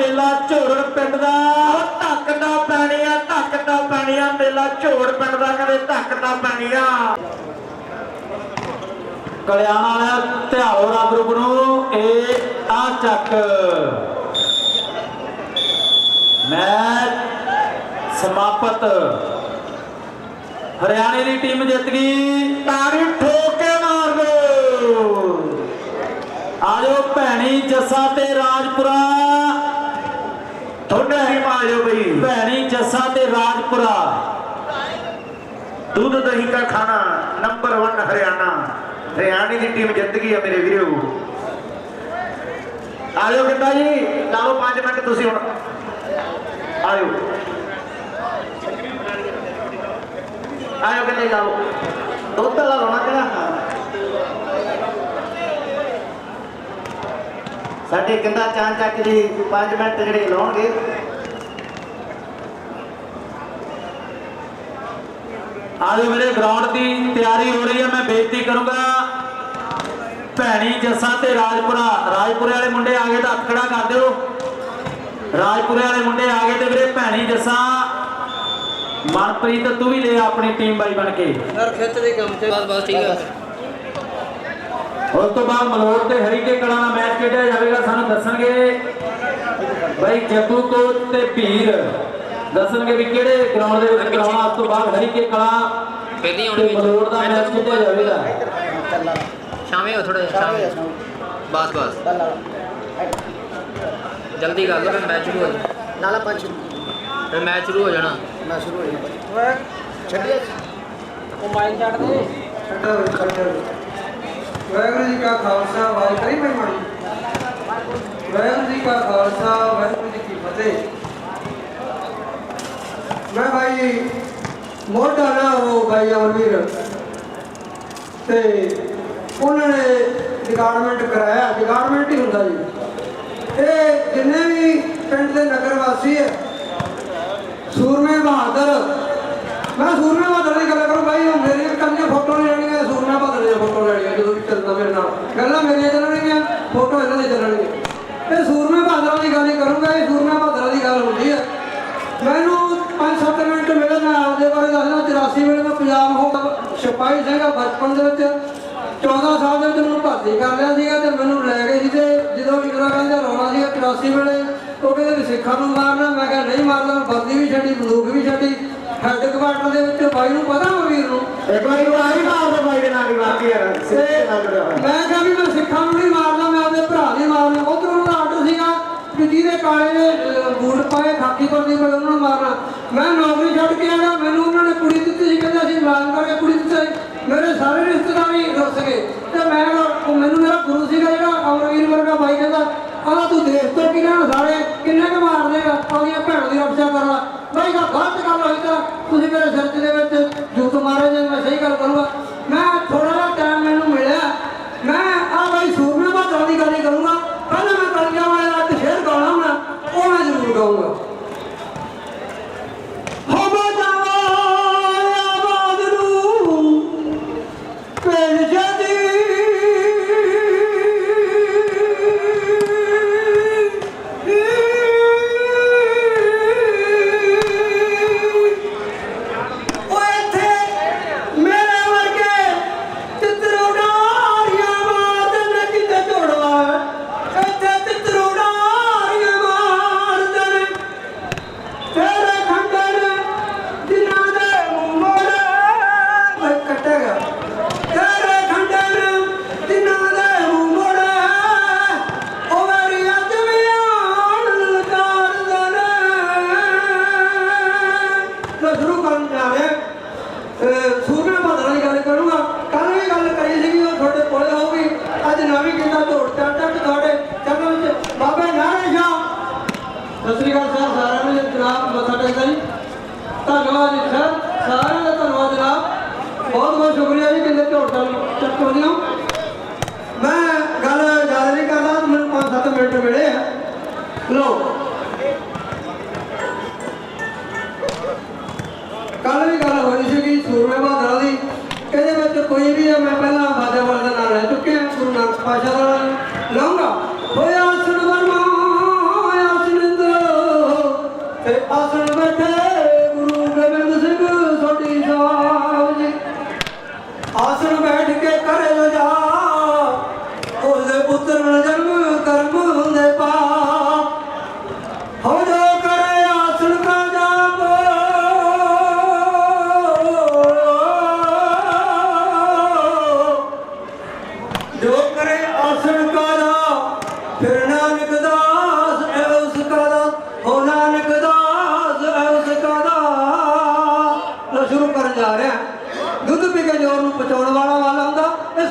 ਮੇਲਾ ਝੋੜ ਪਿੰਡ ਦਾ। ਧੱਕ ਦਾ ਪੈਣੀਆਂ ਧੱਕ ਦਾ ਪੈਣੀਆਂ ਮੇਲਾ ਝੋੜ ਪਿੰਡ ਦਾ ਕਦੇ ਧੱਕ ਦਾ ਪੈਣੀਆਂ। ਕਲਿਆਣ ਵਾਲਾ ਧਿਆਵਰਾ ਗਰੁੱਪ ਨੂੰ ਇਹ ਆ ਚੱਕ। ਮੈਚ ਸਮਾਪਤ। ਹਰਿਆਣੇ ਦੀ ਟੀਮ ਜਿੱਤ ਗਈ। ਤਾੜੀ ਠੋਕ ਕੇ ਮਾਰ ਦੋ। ਆਜੋ ਭੈਣੀ ਜੱਸਾ ਤੇ ਰਾਜਪੁਰਾ। ਥੋੜਾ ਹੀ ਮਾਜੋ ਬਈ। ਭੈਣੀ ਜੱਸਾ ਤੇ ਰਾਜਪੁਰਾ ਦੁੱਧ ਦਹੀਂ ਦਾ ਖਾਣਾ ਨੰਬਰ 1 ਹਰਿਆਣਾ। ਹਰਿਆਣੇ ਦੀ ਟੀਮ ਜਿੱਤ ਆ ਮੇਰੇ ਵੀਰੋ। ਆਇਓ ਕਿੱਦਾਂ ਜੀ ਲਾਓ ਲਓ 5 ਮਿੰਟ ਤੁਸੀਂ ਹੁਣ। ਆਇਓ। ਆਇਓ ਕਿੱਦਾਂ ਲਾਓ। ਦੁੱਧ ਲਾ ਲਾਉਣਾ ਕਿਹੜਾ? ਸਾਡੇ ਕਿੰਦਾ ਚਾਂ ਚੱਕ ਜੀ 5 ਮਿੰਟ ਜਿਹੜੇ ਲਾਉਣਗੇ। ਆਜੋ ਮੇਰੇ ਗਰਾਊਂਡ ਦੀ ਤਿਆਰੀ ਹੋ ਰਹੀ ਹੈ ਮੈਂ ਬੇਨਤੀ ਕਰੂੰਗਾ। ਭੈਣੀ ਜੱਸਾ ਤੇ ਰਾਜਪੁਰਾ ਰਾਜਪੁਰੇ ਵਾਲੇ ਮੁੰਡੇ ਆ ਗਏ ਤਾਂ ਹੱਥ ਖੜਾ ਕਰ ਦਿਓ। ਰਾਜਪੁਰੇ ਵਾਲੇ ਮੁੰਡੇ ਆ ਗਏ ਤੇ ਵੀਰੇ ਭੈਣੀ ਜੱਸਾ ਮਨਪ੍ਰੀਤ ਤੂੰ ਵੀ ਲੈ ਆਪਣੀ ਟੀਮ ਬਾਈ ਬਣ ਕੇ। ਸਰ ਖਿੱਚ ਦੇ ਕੰਮ ਤੇ। ਬਸ ਬਸ ਠੀਕ ਹੈ ਉਸ ਤੋਂ ਬਾਅਦ ਮਲੋੜ ਤੇ ਹਰੀਕੇ ਕਲਾਂ ਦਾ ਮੈਚ ਖੇਡਿਆ ਜਾਵੇਗਾ ਸਾਨੂੰ ਦੱਸਣਗੇ। ਬਾਈ ਜੱਗੂ ਕੋਚ ਤੇ ਭੀਰ ਦੱਸਣਗੇ ਵੀ ਕਿਹੜੇ ਗਰਾਊਂਡ ਦੇ ਵਿੱਚ ਕਰਾਉਣਾ ਉਸ ਤੋਂ ਬਾਅਦ ਹਰੀਕੇ ਕਲਾਂ ਪਹਿਲੀ ਹੁਣ ਮਲੋੜ ਦਾ ਮੈਚ ਖੇਡਿਆ ਜਾਵੇਗਾ। ਸ਼ਾਮੇ ਹੋ ਥੋੜਾ ਸ਼ਾਮੇ। ਬਸ ਬਸ। ਜਲਦੀ ਕਰ ਲਓ ਮੈਚ ਸ਼ੁਰੂ ਹੋ ਜਾਣਾ ਨਾਲਾ ਪੰਜ। ਫਿਰ ਮੈਚ ਸ਼ੁਰੂ ਹੋ ਜਾਣਾ। ਮੈਂ ਸ਼ੁਰੂ ਹੋ ਗਿਆ ਛੱਡਿਆ ਮੋਬਾਈਲ ਛੱਡ ਦੇ ਵਾਹਿਗੁਰੂ ਜੀ ਕਾ ਖਾਲਸਾ ਵਾਹਿਗੁਰੂ ਕਰੀ ਮੈਂ ਮਾੜੀ? ਵਾਹਿਗੁਰੂ ਜੀ ਕਾ ਖਾਲਸਾ, ਵਾਹਿਗੁਰੂ ਜੀ ਕੀ ਫਤਿਹ। ਮੈਂ ਭਾਈ ਮੋਢਾ ਨਾ ਉਹ ਭਾਈ ਅਮਰਵੀਰ। ਤੇ ਉਹਨਾਂ ਨੇ ਡਿਪਾਰਟਮੈਂਟ ਕਰਾਇਆ। ਡਿਪਾਰਟਮੈਂਟ ਹੀ ਹੁੰਦਾ ਜੀ। ਇਹ ਜਿੰਨੇ ਵੀ ਪਿੰਡ ਦੇ ਨਗਰ ਵਾਸੀ ਹੈ, ਸੂਰਮੇ ਬਹਾਦਰ। ਮੈਂ ਸੂਰਮੇ ਬਹਾਦਰ ਦੀ ਗੱਲ ਕਰੂੰ ਭਾਈ ਉਹ ਮੇਰੀਆਂ ਕੰਨੀਆਂ ਫੋਟੋ ਲੈਣੀਆਂ, ਸੂਰਮੇ ਬਹਾਦਰ ਦੀਆਂ ਫੋਟੋ ਲੈਣੀਆਂ ਚੱਲਦਾ ਮੇਰੇ ਨਾਲ। ਗੱਲਾਂ ਮੇਰੀਆਂ ਚੱਲਣਗੀਆਂ, ਫੋਟੋ ਇਹਨਾਂ ਦੀ ਚੱਲਣਗੀਆਂ। ਇਹ ਸੂਰਮੇ ਬਹਾਦਰਾਂ ਦੀ ਗੱਲ ਹੀ ਕਰੂੰਗਾ, ਇਹ ਸੂਰਮੇ ਬਹਾਦਰਾਂ ਦੀ ਗੱਲ ਹੁੰਦੀ ਹੈ ਮੈਨੂੰ 5-7 ਮਿੰਟ ਮਿਲੇ, ਮੈਂ ਆਪਦੇ ਬਾਰੇ ਦੱਸਣਾ 84 ਵੇਲੇ ਮੈਂ ਪੰਜਾਬ ਹੋ ਸਿਪਾਹੀ ਸੀਗਾ ਬਚਪਨ ਦੇ ਵਿੱਚ। 14 ਸਾਲ ਦੇ ਵਿੱਚ ਮੈਨੂੰ ਭਰਤੀ ਕਰ ਲਿਆ ਸੀਗਾ ਤੇ ਮੈਨੂੰ ਲੈ ਗਏ ਸੀ ਤੇ ਜਦੋਂ ਵੀ ਕਰਾ ਕਹਿੰਦੇ ਰੋਣਾ ਸੀਗਾ 84 ਵੇਲੇ। ਉਹ ਕਹਿੰਦੇ ਸਿੱਖਾਂ ਨੂੰ ਮਾਰਨਾ, ਮੈਂ ਕਿਹਾ ਨਹੀਂ ਮਾਰਨਾ ਵਰਦੀ ਵੀ ਛੱਡੀ, ਬੰਦੂਕ ਵੀ ਛੱਡੀ। ਹੈੱਡ ਕੁਆਟਰ ਦੇ ਵਿੱਚ ਬਾਈ ਨੂੰ ਪਤਾ ਉਹ ਵੀਰ ਨੂੰ ਇੱਕ ਵਾਰੀ ਉਹ ਆਈ ਮਾਰਦਾ ਬਾਈ ਦੇ ਨਾਲ ਦੀ ਬਾਤ ਯਾਰ ਸਿੱਧੇ ਨਾਲ। ਮੈਂ ਕਿਹਾ ਵੀ ਮੈਂ ਸਿੱਖਾਂ ਨੂੰ ਨਹੀਂ ਮਾਰਨਾ ਮੈਂ ਆਪਣੇ ਭਰਾ ਦੇ ਮਾਰਨਾ ਉਧਰ ਉਹਨਾਂ ਆਰਡਰ ਸੀਗਾ ਕਿ ਜਿਹਦੇ ਕਾਲੇ ਨੇ ਬੂਟ ਪਾਏ ਖਾਕੀ ਵਰਦੀ ਪਾਏ ਉਹਨਾਂ ਨੂੰ ਮਾਰਨਾ ਮੈਂ ਨੌਕਰੀ ਛੱਡ ਕੇ ਆਇਆ ਮੈਨੂੰ ਉਹਨਾਂ ਨੇ ਕੁੜੀ ਦਿੱਤੀ ਸੀ ਕਹਿੰਦੇ ਅਸੀਂ ਮਾਨ ਕਰਕੇ ਕੁੜੀ ਦਿੱਤੀ ਸੀ। ਮੇਰੇ ਸਾਰੇ ਰਿਸ਼ਤੇਦਾਰ ਹੀ ਰੁੱਸ ਗਏ ਤੇ ਮੈਂ ਮੈਨੂੰ ਮੇਰਾ ਗੁਰੂ ਸੀਗਾ ਜਿਹੜਾ ਅਮਰਵੀਰ ਵਰਗਾ ਬਾਈ ਕਹਿੰਦਾ ਆਹ ਤੂੰ ਦੇਸ਼ ਤੋਂ ਕੀ ਲੈਣਾ ਸਾਰੇ ਕਿੰਨੇ ਕੁ ਮਾਰ ਦੇਗਾ, ਆਪਣੀਆਂ ਭੈਣ ਦੀ ਰੱਖਿਆ ਕਰ ਲਾ ਬਾਈ ਦਾ ਗਲਤ ਗੱਲ ਹੋਈ ਤਾਂ ਤੁਸੀਂ ਮੇਰੇ ਸਿਰ ਦੇ ਵਿੱਚ ਜੂਤ ਮਾਰੇ ਜੇ, ਮੈਂ ਸਹੀ ਗੱਲ ਕਰੂੰਗਾ। ਸ੍ਰੀ ਅਕਾਲ ਸਰ ਸਾਰਿਆਂ ਨੂੰ ਜਨਾਬ ਮੱਥਾ ਟੇਕਦਾ ਜੀ ਧੰਨਵਾਦ ਜੀ ਸਰ ਸਾਰਿਆਂ ਦਾ ਧੰਨਵਾਦ ਜਨਾਬ। ਬਹੁਤ ਬਹੁਤ ਸ਼ੁਕਰੀਆ ਜੀ, ਕਿੰਨੇ ਝੋੜ ਚੜ ਚੱਕੋਦੇ ਮੈਂ ਗੱਲ ਜ਼ਿਆਦਾ ਨਹੀਂ ਕਰਦਾ ਮੈਨੂੰ 5-7 ਮਿੰਟ ਮਿਲੇ ਆ। ਲੋ ਕੱਲ ਵੀ ਗੱਲ ਹੋਈ ਸੀਗੀ ਸੂਰਮੇ ਬਹਾਦਰਾਂ ਦੀ। ਇਹਦੇ ਵਿੱਚ ਕੋਈ ਵੀ ਹੈ ਮੈਂ ਪਹਿਲਾਂ ਬਾਜਾ ਵਾਲਾ ਨਾਲ ਰਹਿ ਚੁੱਕਿਆ, ਗੁਰੂ ਨਾਨਕ ਪਾਸ਼ਾ ਦਾ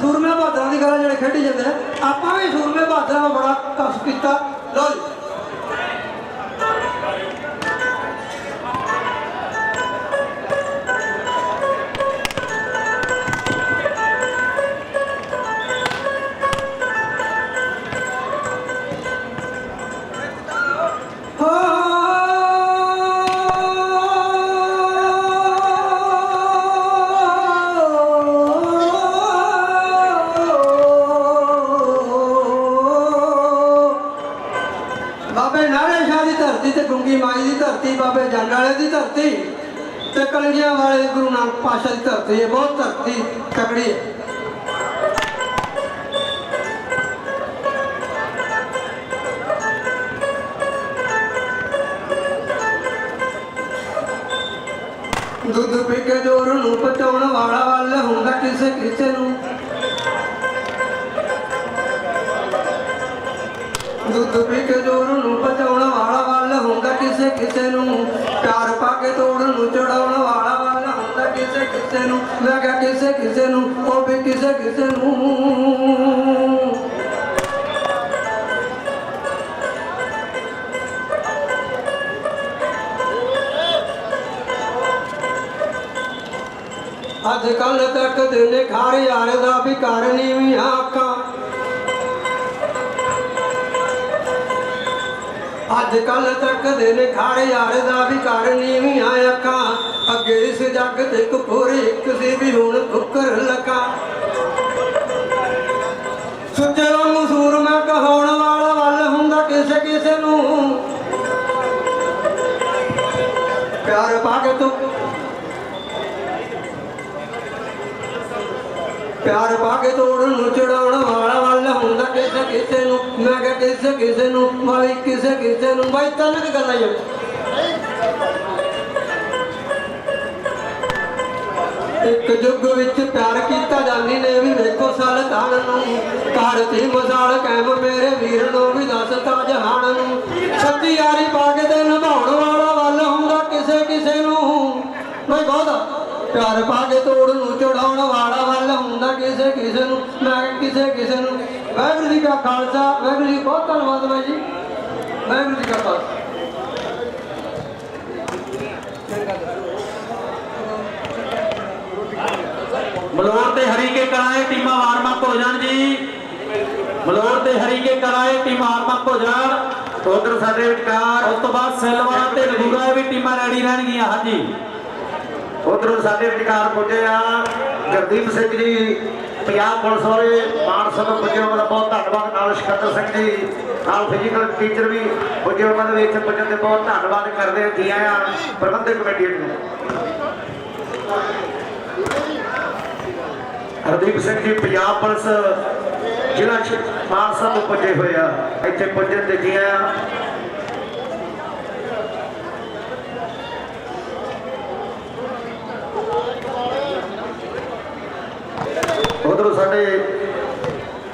ਸੂਰਮੇ ਬਹਾਦਰਾਂ ਦੀ ਗੱਲ ਜਿਹੜੇ ਖੇਡੀ ਜਾਂਦੇ ਨੇ। ਆਪਾਂ ਵੀ ਸੂਰਮੇ ਬਹਾਦਰਾਂ ਦਾ ਬੜਾ ਕਸ਼ਟ ਕੀਤਾ। ਲੋ ਜੀ। ਬਾਬੇ ਨਾਲੇ ਸ਼ਾਹ ਦੀ ਧਰਤੀ ਤੇ ਗੁੰਗੀ ਮਾਈ ਦੀ ਧਰਤੀ, ਬਾਬੇ ਜੰਡ ਵਾਲੇ ਦੀ ਧਰਤੀ ਤੇ ਕਲੰਗੀਆਂ ਵਾਲੇ ਗੁਰੂ ਨਾਨਕ ਪਾਸ਼ਾ ਦੀ ਧਰਤੀ, ਇਹ ਬਹੁਤ ਧਰਤੀ ਤਕੜੀ ਹੈ। ਦੁੱਧ ਪੀ ਕੇ ਜੋਰ ਨੂੰ ਪਚਾਉਣ ਵਾਲਾ ਵੱਲ ਹੁੰਦਾ ਕਿਸੇ ਕਿਸੇ ਨੂੰ। ਕਿਸੇ ਨੂੰ? ਪਿਆਰ ਪਾ ਕੇ ਤੋੜਨ ਨੂੰ, ਚੜਾਉਣ ਵਾਲਾ ਵੱਲ ਹੁੰਦਾ ਕਿਸੇ ਕਿਸੇ ਨੂੰ। ਮੈਂ ਕਿਹਾ, ਕਿਸੇ ਕਿਸੇ ਨੂੰ? ਉਹ ਵੀ ਕਿਸੇ ਕਿਸੇ ਨੂੰ। ਅੱਜ ਕੱਲ ਤੱਕ ਦਿਨ ਖਾਰ ਯਾਰ ਦਾ ਵੀ ਕਰਨੀ ਵੀ ਆਕਾਂ ਅੱਜ ਕੱਲ ਤੱਕ ਦਿਨ ਖਾਰ ਯਾਰ ਦਾ ਵੀ ਕਰਨੀ ਵੀ ਆਕਾਂ ਅੱਗੇ ਇਸ ਜੱਗ ਤੇ ਕਪੂਰ ਇੱਕ ਸੀ ਵੀ ਹੁਣ ਫੁਕਰ ਲਕਾ ਸੁੱਚੇ ਵਾਂਗੂ ਮੈਂ ਕਹਾਉਣ ਵਾਲਾ ਵੱਲ ਹੁੰਦਾ ਕਿਸੇ ਕਿਸੇ ਨੂੰ। ਪਿਆਰ ਪਾ ਕੇ ਤੂੰ। ਪਿਆਰ ਪਾ ਕੇ ਤੋੜਨ ਨੂੰ ਚੜਾਉਣ ਵਾਲਾ ਕਿਸੇ ਕਿਸੇ ਨੂੰ ਮੈਂ ਕਿਹਾ ਕਿਸੇ ਕਿਸੇ ਨੂੰ ਮਾਈ ਕਿਸੇ ਕਿਸੇ ਨੂੰ। ਬਾਈ ਤਿੰਨ ਗੱਲਾਂ ਹੀ ਇੱਕ ਯੁੱਗ ਵਿੱਚ ਪਿਆਰ ਕੀਤਾ ਜਾਂਦੀ ਨੇ ਵੀ ਵੇਖੋ ਸਲਤਾਨ ਨੂੰ। ਕਰਤੀ ਮਸਾਲ ਕਾਇਮ, ਮੇਰੇ ਵੀਰ ਨੂੰ ਵੀ ਦੱਸਤਾ ਜਹਾਨ ਨੂੰ। ਸੱਚੀ ਯਾਰੀ ਪਾ ਕੇ ਤੇ ਨਿਭਾਉਣ ਵਾਲਾ ਵੱਲ ਹੁੰਦਾ ਕਿਸੇ ਕਿਸੇ ਨੂੰ। ਬਈ, ਬਹੁਤ ਪਿਆਰ ਪਾ ਕੇ ਤੋੜ ਨੂੰ ਚੜਾਉਣ ਵਾਲਾ ਵੱਲ ਹੁੰਦਾ ਕਿਸੇ ਕਿਸੇ ਨੂੰ। ਮੈਂ ਕਿਸੇ ਕਿਸੇ ਨੂੰ। ਵਾਹਿਗੁਰੂ ਜੀ ਕਾ ਖਾਲਸਾ, ਵਾਹਿਗੁਰੂ ਜੀ ਬਹੁਤ ਧੰਨਵਾਦ ਬਾਈ ਜੀ। ਵਾਹਿਗੁਰੂ ਜੀ ਕਾ ਖਾਲਸਾ। ਮਲੋਰ ਤੇ ਹਰੀ ਕੇ ਕਰਾਏ ਟੀਮਾਂ ਵਾਰਮ ਅਪ ਹੋ ਜਾਣ ਜੀ। ਮਲੋਰ ਤੇ ਹਰੀ ਕਰਾਏ ਟੀਮਾਂ ਵਾਰਮ ਹੋ ਜਾਣ। ਉਧਰ ਸਾਡੇ ਵਿਚਕਾਰ, ਉਸ ਤੋਂ ਬਾਅਦ ਸੈਲਵਾ ਤੇ ਲਗੂਰਾ ਵੀ ਟੀਮਾਂ ਰੈਡੀ ਰਹਿਣਗੀਆਂ, ਹਾਂਜੀ। ਉਧਰੋਂ ਸਾਡੇ ਵਿਚਕਾਰ ਪੁੱਜੇ ਆ ਜਗਦੀਪ ਸਿੰਘ ਜੀ। ਪੰਜਾਬ ਪੁਲਿਸ ਵਾਲੇ ਮਾਨਸਾ ਤੋਂ ਪੁੱਜੇ ਉਹਨਾਂ ਦਾ ਬਹੁਤ ਧੰਨਵਾਦ। ਨਾਲ ਸਿਕੰਦਰ ਸਿੰਘ ਜੀ, ਨਾਲ ਫਿਜ਼ੀਕਲ ਟੀਚਰ ਵੀ ਪੁੱਜੇ ਉਹਨਾਂ ਦੇ ਵਿੱਚ ਪੁੱਜਣ ਤੇ ਬਹੁਤ ਧੰਨਵਾਦ ਕਰਦੇ ਹਾਂ ਜੀ ਆਇਆਂ ਪ੍ਰਬੰਧਕ ਕਮੇਟੀ ਨੂੰ। ਹਰਦੀਪ ਸਿੰਘ ਜੀ, ਪੰਜਾਬ ਪੁਲਿਸ ਜ਼ਿਲ੍ਹਾ ਮਾਨਸਾ ਤੋਂ ਪੁੱਜੇ ਹੋਏ ਆ। ਇੱਥੇ ਪੁੱਜਣ ਤੇ ਜੀ ਆਇਆਂ ਉਧਰੋਂ ਸਾਡੇ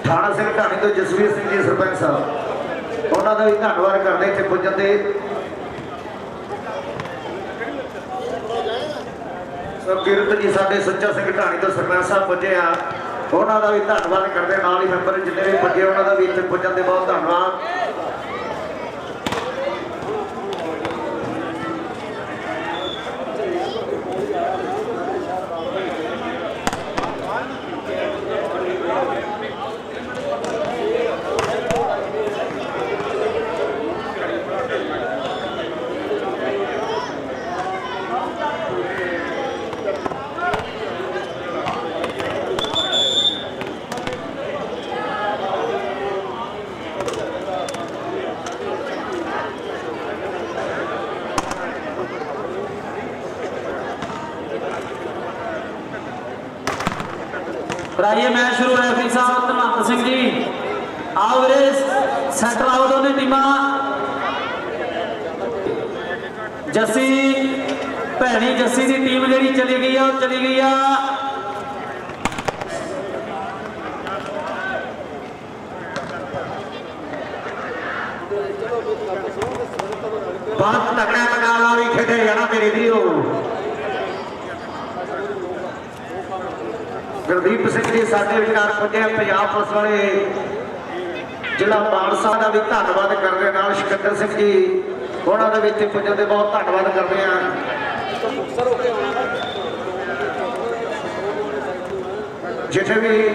ਥਾਣਾ ਸਿੰਘ ਢਾਣੀ ਤੋਂ ਜਸਵੀਰ ਸਿੰਘ ਜੀ, ਸਰਪੰਚ ਸਾਹਿਬ। ਉਹਨਾਂ ਦਾ ਵੀ ਧੰਨਵਾਦ ਕਰਦੇ ਇੱਥੇ ਪੁੱਜਣ ਤੇ। ਸੋ ਕਿਰਤ ਜੀ, ਸਾਡੇ ਸੱਚਾ ਸਿੰਘ ਢਾਣੀ ਤੋਂ ਸਰਪੰਚ ਸਾਹਿਬ ਪੁੱਜੇ ਆ। ਉਹਨਾਂ ਦਾ ਵੀ ਧੰਨਵਾਦ ਕਰਦੇ, ਨਾਲ ਹੀ ਮੈਂਬਰ ਜਿੰਨੇ ਵੀ ਪੁੱਜੇ, ਉਹਨਾਂ ਦਾ ਵੀ ਇੱਥੇ ਪੁੱਜਣ ਤੇ ਬਹੁਤ ਧੰਨਵਾਦ। ਕਰਾਈਏ ਮੈਚ ਸ਼ੁਰੂ ਰੈਫਰੀ ਸਾਹਿਬ ਧਨਵੰਤ ਸਿੰਘ ਜੀ। ਆਓ ਵੀਰੇ ਸੈਟਲ ਆਓ ਦੋਨੇ ਟੀਮਾਂ। ਜੱਸੀ, ਭੈਣੀ ਜੱਸੀ ਦੀ ਟੀਮ ਜਿਹੜੀ ਚਲੀ ਗਈ ਆ, ਉਹ ਚਲੀ ਗਈ ਆ। ਬਹੁਤ ਤਕੜਾ ਮੁਕਾਬਲਾ ਵੀ ਖੇਡਿਆ ਜਾਣਾ ਮੇਰੇ ਵੀਰੋ। ਗੁਰਦੀਪ ਸਿੰਘ ਜੀ, ਸਾਡੇ ਵਿਚਾਰ ਪੁੱਜੇ ਪੰਜਾਬ ਪੁਲਿਸ ਵਾਲੇ। ਜਿਹੜਾ ਮਾਨਸਾ ਦਾ ਵੀ ਧੰਨਵਾਦ ਕਰਦੇ ਨਾਲ ਸਿਕੰਦਰ ਸਿੰਘ ਜੀ, ਉਹਨਾਂ ਦੇ ਵਿੱਚ ਪੁੱਜਣ ਦੇ ਬਹੁਤ ਧੰਨਵਾਦ ਕਰਦੇ ਆ। ਜਿੱਥੇ ਵੀ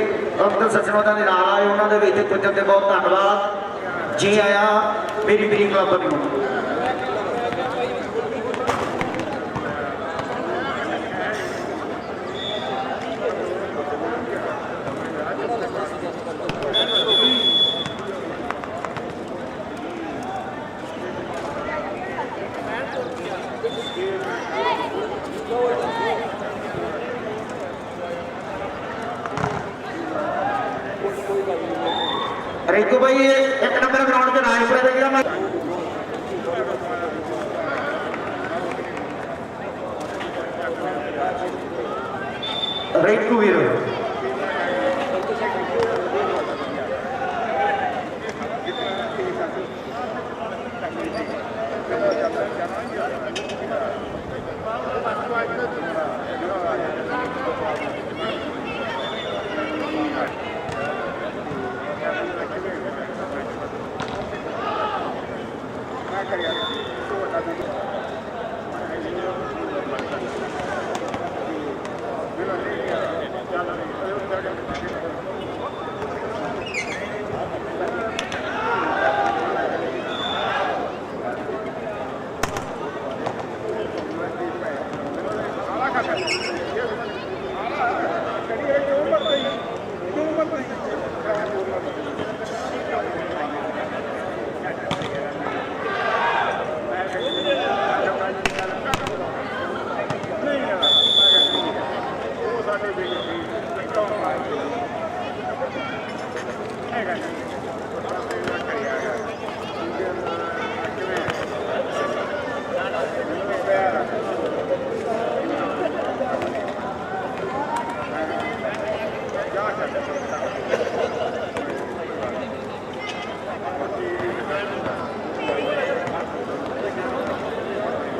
ਅੰਦਰ ਸੱਜਣੋਂ ਦੇ ਨਾਲ ਆਏ, ਉਹਨਾਂ ਦੇ ਵਿੱਚ ਪੁੱਜਣ ਦੇ ਬਹੁਤ ਧੰਨਵਾਦ। ਜੀ ਆਇਆ, ਮੇਰੀ ਮੇਰੀ ਕਲੱਬ ਨੂੰ। ਰਿੰਕੂ ਭਾਈ ਇਹ ਇੱਕ ਨੰਬਰ ਗਰਾਊਂਡ 'ਚ ਰਾਜਪੁਰੇ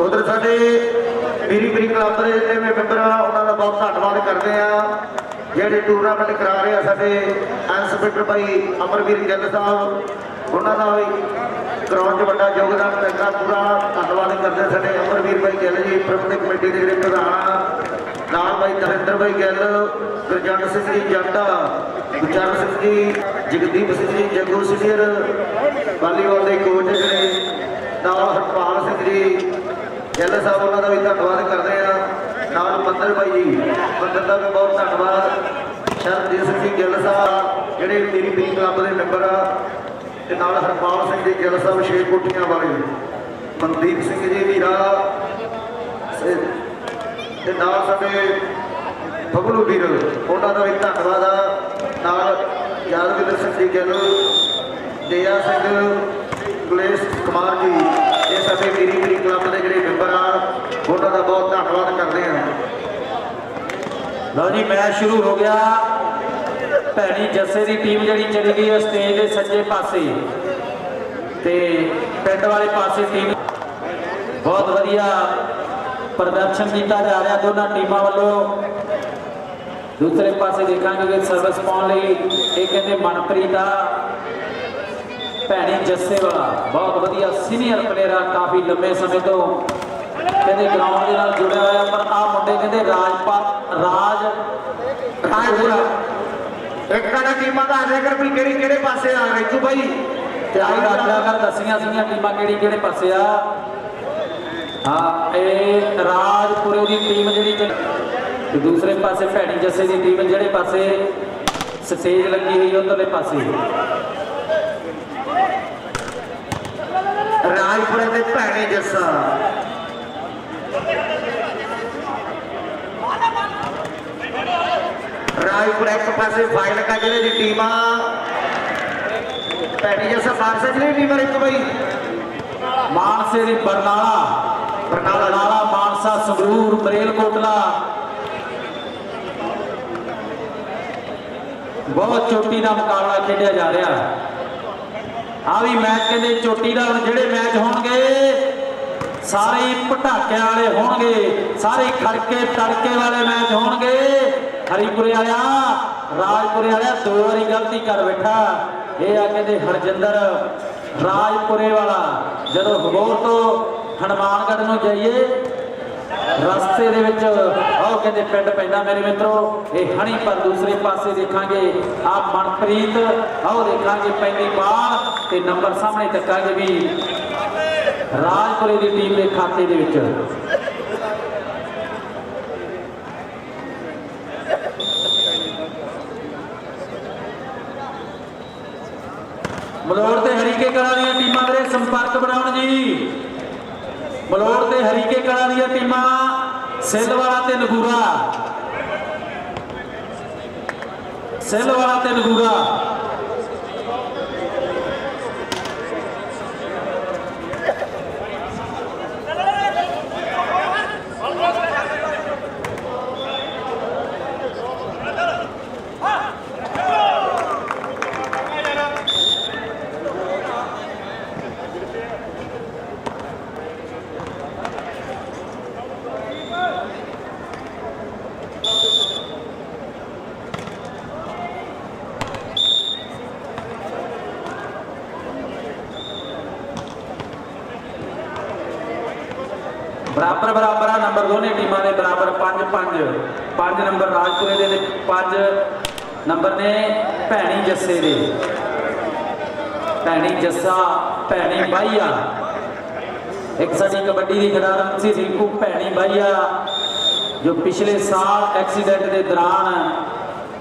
ਉਧਰ ਸਾਡੇ ਮੇਰੀ ਮੇਰੀ ਕਲੱਬ ਦੇ ਜਿਹੜੇ ਮੈਂਬਰ ਆ, ਉਹਨਾਂ ਦਾ ਬਹੁਤ ਧੰਨਵਾਦ ਕਰਦੇ ਆ। ਜਿਹੜੇ ਟੂਰਨਾਮੈਂਟ ਕਰਾ ਰਹੇ ਆ ਸਾਡੇ ਇੰਸਪੈਕਟਰ ਭਾਈ ਅਮਰਵੀਰ ਗਿੱਲ ਸਾਹਿਬ, ਉਹਨਾਂ ਦਾ ਵੀ ਕਰਾਉਣ 'ਚ ਵੱਡਾ ਯੋਗਦਾਨ ਪੈਂਦਾ ਪੂਰਾ ਧੰਨਵਾਦ ਕਰਦੇ ਸਾਡੇ ਅਮਰਵੀਰ ਭਾਈ ਗਿੱਲ ਜੀ ਪ੍ਰਬੰਧਕ ਕਮੇਟੀ ਦੇ ਜਿਹੜੇ ਪ੍ਰਧਾਨ ਆ। ਨਾਲ ਭਾਈ ਨਰਿੰਦਰ ਭਾਈ ਗਿੱਲ, ਗੁਰਜੰਟ ਸਿੰਘ ਜੀ, ਜੱਟਾ ਗੁਰਚਰਨ ਸਿੰਘ ਜੀ, ਜਗਦੀਪ ਸਿੰਘ ਜੀ, ਜੱਗੂ ਸਿਰ ਵਾਲੀਬਾਲ ਦੇ ਕੋਚ ਜਿਹੜੇ, ਨਾਲ ਹਰਪਾਲ ਸਿੰਘ ਜੀ ਗਿੱਲ ਸਾਹਿਬ, ਉਹਨਾਂ ਦਾ ਵੀ ਧੰਨਵਾਦ ਕਰਦੇ ਆ ਨਾਲ ਮੰਦਰ ਭਾਈ ਜੀ ਮੰਦਰ ਦਾ ਵੀ ਬਹੁਤ ਧੰਨਵਾਦ। ਸ਼ਰਨਜੀਤ ਸਿੰਘ ਜੀ, ਗਿੱਲ ਸਾਹਿਬ, ਜਿਹੜੇ ਮੇਰੀ ਮੇਰੀ ਕਲੱਬ ਦੇ ਮੈਂਬਰ ਆ, ਤੇ ਨਾਲ ਹਰਪਾਲ ਸਿੰਘ ਜੀ, ਗਿੱਲ ਸਾਹਿਬ, ਛੇ ਕੋਠੀਆਂ ਵਾਲੇ। ਮਨਦੀਪ ਸਿੰਘ ਜੀ, ਵੀਰਾ। ਸੇ- ਤੇ ਨਾਲ ਸਾਡੇ ਬਬਲੂ ਵੀਰ, ਉਹਨਾਂ ਦਾ ਵੀ ਧੰਨਵਾਦ ਆ। ਨਾਲ ਯਾਦਵਿੰਦਰ ਸਿੰਘ ਜੀ ਗਿੱਲ ਜਇਆ ਸਿੰਘ, ਕੁਲੇਸ਼ ਕੁਮਾਰ ਜੀ। ਇਹ ਸਾਡੇ ਮੇਰੀ ਮੇਰੀ ਕਲੱਬ ਦੇ ਜਿਹੜੇ ਮੈਂਬਰ ਆ, ਉਹਨਾਂ ਦਾ ਬਹੁਤ ਧੰਨਵਾਦ ਕਰਦੇ ਹਾਂ। ਲਓ ਜੀ, ਮੈਚ ਸ਼ੁਰੂ ਹੋ ਗਿਆ। ਭੈਣੀ ਜੱਸੇ ਦੀ ਟੀਮ ਜਿਹੜੀ ਚਲੀ ਗਈ ਹੈ ਸਟੇਜ ਦੇ ਸੱਜੇ ਪਾਸੇ। ਤੇ ਪਿੰਡ ਵਾਲੇ ਪਾਸੇ ਟੀਮ ਬਹੁਤ ਵਧੀਆ ਪ੍ਰਦਰਸ਼ਨ ਕੀਤਾ ਜਾ ਰਿਹਾ ਦੋਨਾਂ ਟੀਮਾਂ ਵੱਲੋਂ। ਦੂਸਰੇ ਪਾਸੇ ਦੇਖਾਂਗੇ ਕਿ ਸਰਵਿਸ ਪਾਉਣ ਲਈ ਇਹ ਕਹਿੰਦੇ ਮਨਪ੍ਰੀਤ ਆ। ਭੈਣੀ ਜੱਸੇ ਵਾਲਾ ਬਹੁਤ ਵਧੀਆ ਸੀਨੀਅਰ ਪਲੇਅਰ ਆ ਕਾਫੀ ਲੰਬੇ ਸਮੇਂ ਤੋਂ ਕਹਿੰਦੇ ਗਰਾਊਂਡ ਦੇ ਨਾਲ ਜੁੜਿਆ ਹੋਇਆ ਪਰ ਆ ਮੁੰਡੇ ਕਹਿੰਦੇ ਰਾਜਪਾਲ ਰਾਜ ਰਾਜਪੁਰਾ ਇੱਕ ਕਹਿੰਦਾ ਟੀਮਾਂ ਦਾ ਜ਼ਿਕਰ ਵੀ ਕਿਹੜੀ ਕਿਹੜੇ ਪਾਸੇ ਆ ਰਿਤੂ ਭਾਈ ਤੇ ਆਈ ਰਾਜਾ ਕਰ ਦੱਸੀਆਂ ਸੀਗੀਆਂ ਟੀਮਾਂ ਕਿਹੜੀ ਕਿਹੜੇ ਪਾਸੇ ਆ। ਹਾਂ ਇਹ ਰਾਜਪੁਰੇ ਦੀ ਟੀਮ ਜਿਹੜੀ ਚੱਲ- ਤੇ ਦੂਸਰੇ ਪਾਸੇ ਭੈਣੀ ਜੱਸੇ ਦੀ ਟੀਮ ਜਿਹੜੇ ਪਾਸੇ ਸਟੇਜ ਲੱਗੀ ਹੋਈ ਉਧਰਲੇ ਪਾਸੇ। ਰਾਜਪੁਰੇ ਦੇ ਭੈਣੇ ਜੱਸਾ। ਰਾਜਪੁਰ ਇੱਕ ਪਾਸੇ ਫਾਈਲ ਕਾ ਜਿਹੜੇ ਦੀ ਟੀਮਾਂ ਭੈਣੇ ਜੱਸਾ ਫਾਰਸੇ ਜਿਹੜੀ ਟੀਮ ਇੱਕ ਬਈ? ਮਾਨਸੇ ਦੀ ਬਰਨਾਲਾ। ਬਰਨਾਲਾ। ਮਾਨਸਾ ਸੰਗਰੂਰ ਮਰੇਲਕੋਟਲਾ ਬਹੁਤ ਚੋਟੀ ਦਾ ਮੁਕਾਬਲਾ ਖੇਡਿਆ ਜਾ ਰਿਹਾ। ਆ ਵੀ ਮੈਚ ਕਹਿੰਦੇ ਚੋਟੀ ਦਾ ਜਿਹੜੇ ਮੈਚ ਹੋਣਗੇ, ਸਾਰੇ ਪਟਾਕਿਆਂ ਵਾਲੇ ਹੋਣਗੇ, ਸਾਰੇ ਖੜਕੇ ਤੜਕੇ ਵਾਲੇ ਮੈਚ ਹੋਣਗੇ। ਹਰੀਪੁਰੇ ਵਾਲਿਆ, ਰਾਜਪੁਰੇ ਵਾਲਿਆ, ਦੋ ਵਾਰੀ ਗਲਤੀ ਕਰ ਬੈਠਾ। ਇਹ ਆ ਕਹਿੰਦੇ ਹਰਜਿੰਦਰ, ਰਾਜਪੁਰੇ ਵਾਲਾ। ਜਦੋਂ ਹਗੋਰ ਤੋਂ ਹਨੂਮਾਨਗੜ੍ਹ ਨੂੰ ਜਾਈਏ, ਰਸਤੇ ਦੇ ਵਿੱਚ ਉਹ ਕਹਿੰਦੇ ਪਿੰਡ ਪੈਂਦਾ ਮੇਰੇ ਮਿੱਤਰੋ, ਇਹ ਹਣੀ ਪਰ ਦੂਸਰੇ ਪਾਸੇ ਦੇਖਾਂਗੇ। ਆ ਮਨਪ੍ਰੀਤ ਆਓ ਦੇਖਾਂਗੇ ਪਹਿਲੀ ਬਾਲ ਤੇ ਨੰਬਰ ਸਾਹਮਣੇ ਚੱਕਾਂਗੇ ਵੀ ਰਾਜਪੁਰੇ ਦੀ ਟੀਮ ਦੇ ਖਾਤੇ ਦੇ ਵਿੱਚ। ਮਲੋੜ ਤੇ ਹਰੀਕੇ ਕਲਾਂ ਦੀਆਂ ਟੀਮਾਂ ਮੇਰੇ ਸੰਪਰਕ ਬਣਾਉਣ ਜੀ। ਮਲੋੜ ਤੇ ਹਰੀਕੇ ਕਲਾਂ ਦੀਆਂ ਟੀਮਾਂ ਸੈੱਲ ਵਾਲਾ ਤੇ ਨਗੂਰਾ। ਸਿੱਲਵਾਲਾ ਤੇ ਨਗੂਰਾ। ਬਰਾਬਰ ਬਰਾਬਰ ਆ ਨੰਬਰ ਦੋਨੇ ਟੀਮਾਂ ਦੇ ਬਰਾਬਰ 5 5 5 ਨੰਬਰ ਰਾਜਪੁਰੇ ਦੇ ਤੇ 5 ਨੰਬਰ ਨੇ ਭੈਣੀ ਜੱਸੇ ਦੇ। ਭੈਣੀ ਜੱਸਾ, ਭੈਣੀ ਬਾਈਆ। ਇੱਕ ਸਾਡੀ ਕਬੱਡੀ ਦੀ ਖਿਡਾਰਨ ਸੀ, ਰਿੰਕੂ ਭੈਣੀ ਬਾਈਆ, ਜੋ ਪਿਛਲੇ ਸਾਲ ਐਕਸੀਡੈਂਟ ਦੇ ਦੌਰਾਨ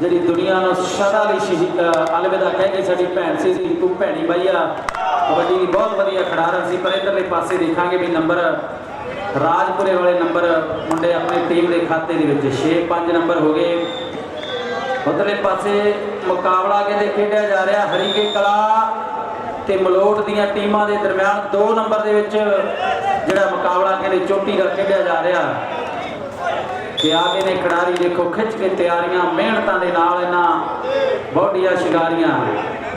ਜਿਹੜੀ ਦੁਨੀਆ ਨੂੰ ਸਦਾ ਲਈ ਸ਼ਹੀਦ ਅਲਵਿਦਾ ਕਹਿ ਕੇ ਸਾਡੀ ਭੈਣ ਸੀ, ਰਿੰਕੂ ਭੈਣੀ ਬਾਈਆ। ਕਬੱਡੀ ਦੀ ਬਹੁਤ ਵਧੀਆ ਖਿਡਾਰਨ ਸੀ, ਪਰ ਇਧਰਲੇ ਪਾਸੇ ਦੇਖਾਂਗੇ ਵੀ ਨੰਬਰ ਰਾਜਪੁਰੇ ਵਾਲੇ ਨੰਬਰ ਮੁੰਡੇ ਆਪਣੀ ਟੀਮ ਦੇ ਖਾਤੇ ਦੇ ਵਿੱਚ 6-5 ਨੰਬਰ ਹੋ ਗਏ। ਉਧਰਲੇ ਪਾਸੇ ਮੁਕਾਬਲਾ ਕਹਿੰਦੇ ਖੇਡਿਆ ਜਾ ਰਿਹਾ, ਹਰੀਕੇ ਕਲਾ ਤੇ ਮਲੋਟ ਦੀਆਂ ਟੀਮਾਂ ਦੇ ਦਰਮਿਆਨ 2 ਨੰਬਰ ਦੇ ਵਿੱਚ ਜਿਹੜਾ ਮੁਕਾਬਲਾ ਕਹਿੰਦੇ ਚੋਟੀ ਦਾ ਖੇਡਿਆ ਜਾ ਰਿਹਾ। ਤੇ ਆਗੇ ਨੇ ਖਿਡਾਰੀ, ਦੇਖੋ ਖਿੱਚ ਕੇ ਤਿਆਰੀਆਂ, ਮਿਹਨਤਾਂ ਦੇ ਨਾਲ ਇਹਨਾਂ ਬੋਡੀਆਂ ਸ਼ਿਕਾਰੀਆਂ।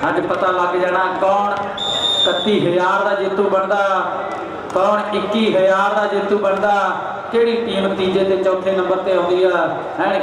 ਅੱਜ ਪਤਾ ਲੱਗ ਜਾਣਾ ਕੌਣ 31000 ਦਾ ਜੇਤੂ ਬਣਦਾ। ਕੌਣ? 21000 ਦਾ ਜੇਤੂ ਬਣਦਾ। ਕਿਹੜੀ ਟੀਮ ਤੀਜੇ ਤੇ ਚੌਥੇ ਨੰਬਰ ਤੇ ਆਉਂਦੀ ਆ? ਐਨ